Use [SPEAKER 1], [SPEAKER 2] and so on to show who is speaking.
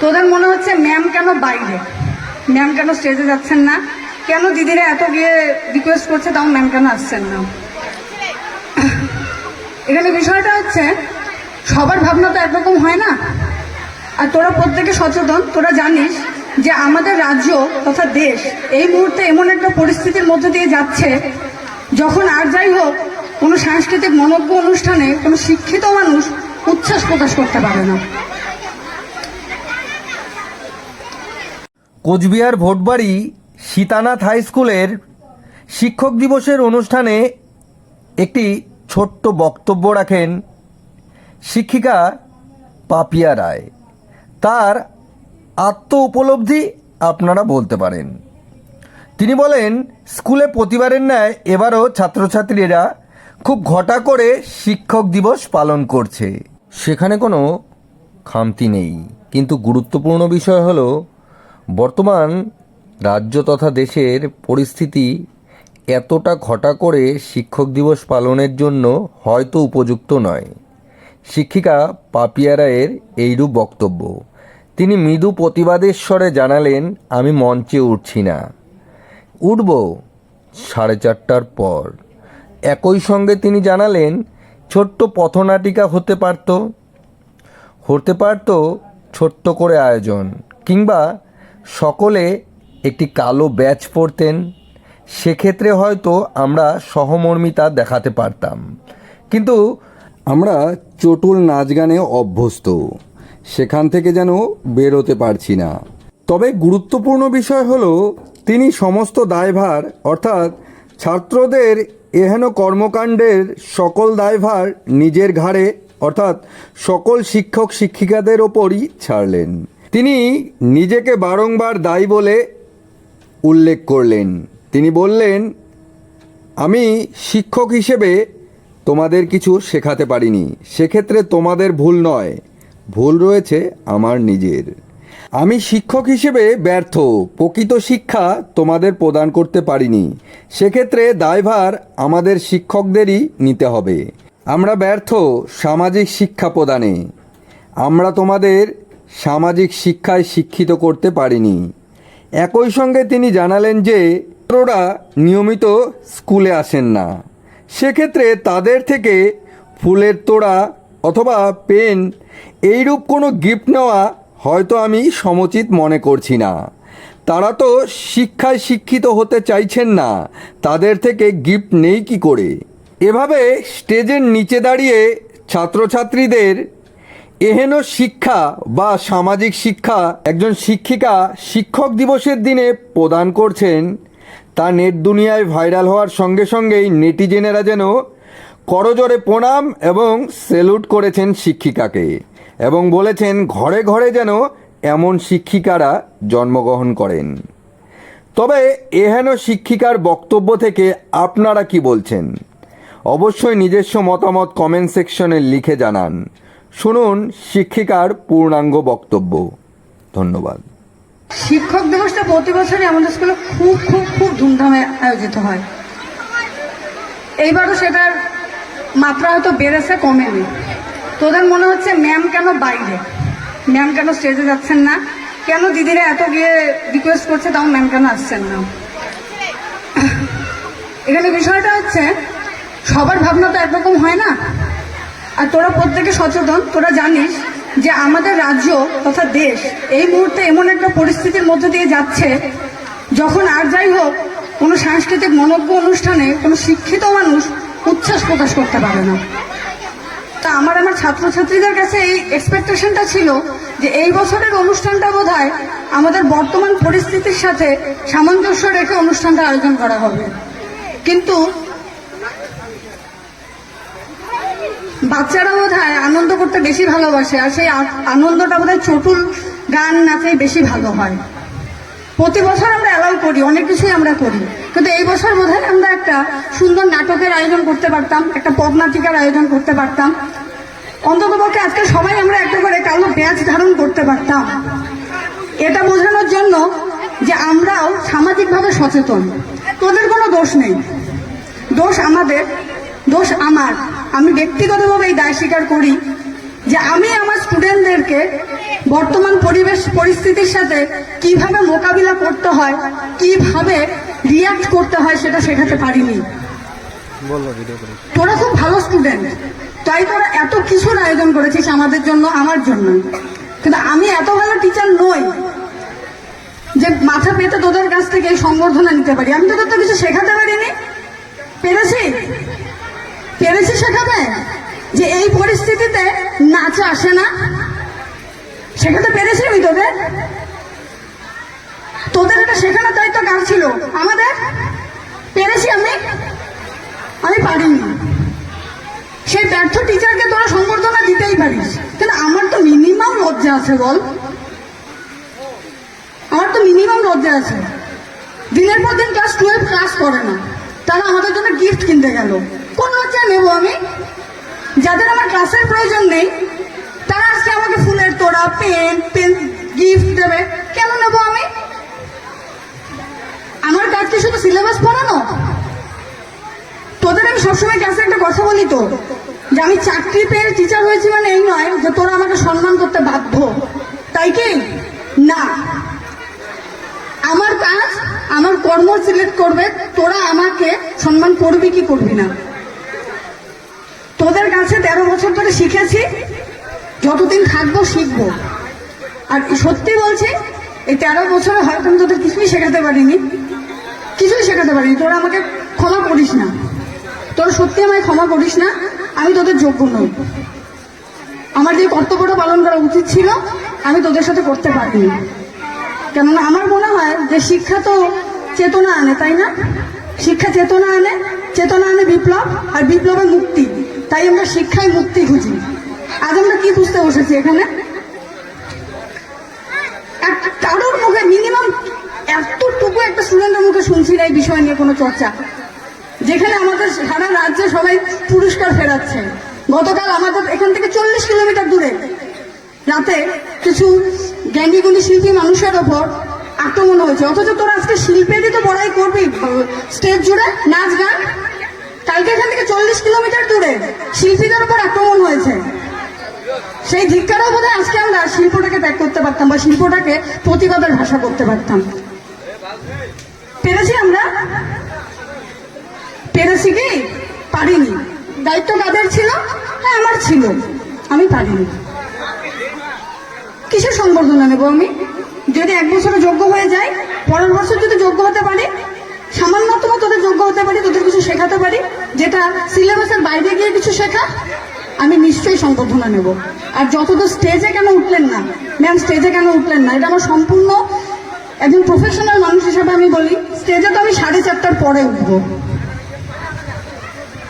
[SPEAKER 1] তোদের মনে হচ্ছে ম্যাম কেন বাইরে? ম্যাম কেন স্টেজে যাচ্ছেন না? কেন দিদিরা এত গিয়ে রিকোয়েস্ট করছে, তাও ম্যাম কেন আসছেন না? এখানে বিষয়টা হচ্ছে, সবার ভাবনা তো একরকম হয় না? আর তোরা প্রত্যেকে সচেতন, তোরা জানিস যে আমাদের রাজ্য তথা দেশ এই মুহূর্তে এমন একটা পরিস্থিতির মধ্যে দিয়ে যাচ্ছে, যখন আর যাই হোক, কোনো সাংস্কৃতিক মনজ্ঞ অনুষ্ঠানে কোনো শিক্ষিত মানুষ উচ্ছ্বাস প্রকাশ করতে পারে না।
[SPEAKER 2] কোচবিহার ভোটবাড়ি সীতানাথ হাই স্কুলের শিক্ষক দিবসের অনুষ্ঠানে একটি ছোট্ট বক্তব্য রাখেন শিক্ষিকা পাপিয়া রায়। তার আত্ম উপলব্ধি আপনারা বলতে পারেন। তিনি বলেন, স্কুলে প্রতিবারের ন্যায় এবারও ছাত্রছাত্রীরা খুব ঘটা করে শিক্ষক দিবস পালন করছে। সেখানে কোনো খামতি নেই। কিন্তু গুরুত্বপূর্ণ বিষয় হলো বর্তমান রাজ্য তথা দেশের পরিস্থিতি এতটা ঘটা করে শিক্ষক দিবস পালনের জন্য হয়তো উপযুক্ত নয়। শিক্ষিকা পাপিয়া রায়ের এইরূপ বক্তব্য। তিনি মৃদু প্রতিবাদের স্বরে জানালেন, আমি মঞ্চে উঠছি না। উঠব সাড়ে চারটার পর। একই সঙ্গে তিনি জানালেন, ছোট্ট পথনাটিকা হতে পারত। হতে পারত ছোট্ট করে আয়োজন কিংবা সকলে একটি কালো ব্যাচ পরতেন। সেক্ষেত্রে হয়তো আমরা সহমর্মিতা দেখাতে পারতাম। কিন্তু আমরা চটুল নাচ গানে অভ্যস্ত। সেখান থেকে যেন বেরোতে পারছি না। তবে গুরুত্বপূর্ণ বিষয় হলো, তিনি সমস্ত দায়ভার, অর্থাৎ ছাত্রদের এহেন কর্মকাণ্ডের সকল দায়ভার নিজের ঘাড়ে, অর্থাৎ সকল শিক্ষক শিক্ষিকাদের ওপরই ছাড়লেন। তিনি নিজেকে বারংবার দায়ী বলে উল্লেখ করলেন। তিনি বললেন, আমি শিক্ষক হিসেবে তোমাদের কিছু শেখাতে পারিনি। সেক্ষেত্রে তোমাদের ভুল নয়। ভুল রয়েছে আমার নিজের। আমি শিক্ষক হিসেবে ব্যর্থ। প্রকৃত শিক্ষা তোমাদের প্রদান করতে পারিনি। সেক্ষেত্রে দায়ভার আমাদের শিক্ষকদেরই নিতে হবে। আমরা ব্যর্থ সামাজিক শিক্ষা প্রদানে। আমরা তোমাদের সামাজিক শিক্ষায় শিক্ষিত করতে পারেনি। একই সঙ্গে তিনি জানালেন যে, ছাত্ররা নিয়মিত স্কুলে আসেন না। সেক্ষেত্রে তাদের থেকে ফুলের তোড়া অথবা পেন এইরূপ কোনো গিফট নেওয়া হয়তো আমি সমুচিত মনে করছি না। তারা তো শিক্ষায় শিক্ষিত হতে চাইছেন না, তাদের থেকে গিফট নেই কি করে? এভাবে স্টেজের নিচে দাঁড়িয়ে ছাত্রছাত্রীদের এহেন শিক্ষা বা সামাজিক শিক্ষা একজন শিক্ষিকা শিক্ষক দিবসের দিনে প্রদান করছেন, তা নেট দুনিয়ায় ভাইরাল হওয়ার সঙ্গে সঙ্গেই নেটিজেনেরা যেন করজোরে প্রণাম এবং সেলুট করেছেন শিক্ষিকাকে এবং বলেছেন, ঘরে ঘরে যেন এমন শিক্ষিকারা জন্মগ্রহণ করেন। তবে এহেন শিক্ষিকার বক্তব্য থেকে আপনারা কি বলছেন? অবশ্যই নিজস্ব মতামত কমেন্ট সেকশনে লিখে জানান। শুনুন শিক্ষিকার পূর্ণাঙ্গ বক্তব্য। ধন্যবাদ।
[SPEAKER 1] শিক্ষক দিবসটা প্রতি বছরই আমাদের স্কুলে খুব খুব খুব ধুমধামে আয়োজিত হয়। এইবারও সেটার মাত্রা হয়তো বেড়েছে, কমেনি। তোদের মনে হচ্ছে ম্যাম কেন বাইরে? ম্যাম কেন স্টেজে যাচ্ছেন না? কেন দিদিরা এত গিয়ে রিকোয়েস্ট করছে, তাও ম্যাম কেন আসছেন না? এখানে বিষয়টা হচ্ছে, সবার ভাবনা তো একরকম হয় না। আর তোরা প্রত্যেকে সচেতন, তোরা জানিস যে আমাদের রাজ্য তথা দেশ এই মুহূর্তে এমন একটা পরিস্থিতির মধ্যে দিয়ে যাচ্ছে, যখন আর যাই হোক, কোনো সাংস্কৃতিক মনজ্ঞ অনুষ্ঠানে কোনো শিক্ষিত মানুষ উচ্ছ্বাস প্রকাশ করতে পারে না। তা আমার আমার ছাত্রছাত্রীদের কাছে এই এক্সপেকটেশনটা ছিল যে এই বছরের অনুষ্ঠানটা বোধ আমাদের বর্তমান পরিস্থিতির সাথে সামঞ্জস্য রেখে অনুষ্ঠানটা আয়োজন করা হবে। কিন্তু বাচ্চারা বোধ হয় আনন্দ করতে বেশি ভালোবাসে, আর সেই আনন্দটা বোধ চটুল গান নাচে বেশি ভালো হয়। প্রতি বছর আমরা অ্যালাউ করি, অনেক কিছুই আমরা করি। কিন্তু এই বছর বোধ আমরা একটা সুন্দর নাটকের আয়োজন করতে পারতাম, একটা পদনাটিকার আয়োজন করতে পারতাম। অন্তত পক্ষে আজকে সবাই আমরা একটা করে কালো ব্যাচ ধারণ করতে পারতাম। এটা বোঝানোর জন্য যে আমরাও সামাজিকভাবে সচেতন। তোদের কোনো দোষ নেই। দোষ আমাদের, দোষ আমার। আমি ব্যক্তিগতভাবে এই দায় স্বীকার করি যে আমি আমার স্টুডেন্টদেরকে বর্তমান পরিবেশ পরিস্থিতির সাথে কীভাবে মোকাবিলা করতে হয় কীভাবে রিয়াক্ট করতে হয় সেটা শেখাতে পারিনি। তোরা খুব ভালো স্টুডেন্ট তাই তোরা এত কিছুর আয়োজন করেছিস আমাদের জন্য আমার জন্য। কিন্তু আমি এত ভালো টিচার নই যে মাথা পেতে তোদের কাছ থেকে এই সংবর্ধনা নিতে পারি। আমি তোদের তো কিছু শেখাতে পারিনি। পেরেছি? শেখাতে যে এই পরিস্থিতিতে নাচ আসে না? শেখাতে পেরেছি আমি তোদের? তোদের এটা শেখানোর দায়িত্ব কার ছিল? আমাদের? পেরেছি আমি? আমি পারিনি। সেই ব্যর্থ টিচারকে তোরা সম্বর্ধনা দিতেই পারিস। কিন্তু আমার তো মিনিমাম লজ্জা আছে, বল। আমার তো মিনিমাম লজ্জা আছে। দিনের পর দিন ক্লাস টুয়েলভ ক্লাস করে না। তারা আমাদের জন্য গিফট কিনতে গেল। কোন লজ্জা নেব আমি? যাদের আমার ক্লাসের প্রয়োজন নেই, তারা আজকে আমাকে ফুলের তোড়া পেন পেন গিফট দেবে। কেন নেব আমি? আমার কাজ কি শুধু সিলেবাস পড়ানো? তোদের আমি সবসময় ক্লাসে একটা কথা বলি তো, যে আমি চাকরি পেয়ে টিচার হয়েছি মানে এই নয় যে তোরা আমাকে সম্মান করতে বাধ্য। তাই কি? না। আমার কাজ আমার কর্ম সিলেক্ট করবে, তোরা আমাকে সম্মান করবি কি করবি না? তোদের কাছে তেরো বছর ধরে শিখেছি, যতদিন থাকব শিখব। আর সত্যি বলছি, এই তেরো বছরে হয়তো আমি তোদের কিছুই শেখাতে পারিনি। কিছুই শেখাতে পারিনি। তোরা আমাকে ক্ষমা করিস না। তোরা সত্যি আমায় ক্ষমা করিস না, আমি তোদের যোগ্য নই। আমার যে কর্তব্যটা পালন করা উচিত ছিল, আমি তোদের সাথে করতে পারিনি। কেননা আমার মনে হয় যে শিক্ষা তো চেতনা আনে, তাই না? শিক্ষা চেতনা আনে চেতনা আনে বিপ্লব, আর বিপ্লবের মুক্তি। তাই আমরা শিক্ষায় মুক্তি খুঁজি। আজ আমরা কি খুঁজতে বসেছি এখানে? কারোর মুখে মিনিমাম এতটুকু একটা স্টুডেন্টের মুখে শুনছি না এই বিষয় নিয়ে কোনো চর্চা। যেখানে আমাদের সারা রাজ্যে সবাই পুরস্কার ফেরাচ্ছে। গতকাল আমাদের এখান থেকে চল্লিশ কিলোমিটার দূরে। রাতে কিছু জ্ঞানীগুণী শিল্পী মানুষের ওপর আক্রমণ হয়েছে। অথচ তোরা আজকে শিল্পেরই তো বড়াই করবি। স্টেজ জুড়ে নাচ গান। কালকে এখান থেকে চল্লিশ কিলোমিটার দূরে। শিল্পীদের উপর আক্রমণ হয়েছে। সেই ধিক্কারও বোধ আজকে আমরা শিল্পটাকে ত্যাগ করতে পারতাম বা শিল্পটাকে প্রতিবাদের ভাষা করতে পারতাম। পেরেছি আমরা? পেরেছি কি? পারিনি। দায়িত্ব কাদের ছিল? হ্যাঁ আমার ছিল। আমি পারিনি। কিসের সংবর্ধনা নেব আমি? যদি এক বছরে যোগ্য হয়ে যায়, পরের বছর যদি যোগ্য হতে পারি সামান্যতম তোদের যোগ্য হতে পারি, তোদের কিছু শেখাতে পারি, যেটা সিলেবাসের বাইরে গিয়ে কিছু শেখা, আমি নিশ্চয়ই সংবর্ধনা নেব। আর যতদূর স্টেজে কেন উঠলেন না ম্যাম স্টেজে কেন উঠলেন না, এটা আমার সম্পূর্ণ একজন প্রফেশনাল মানুষ হিসেবে আমি বলি স্টেজে তো আমি সাড়ে চারটার পরে উঠবো।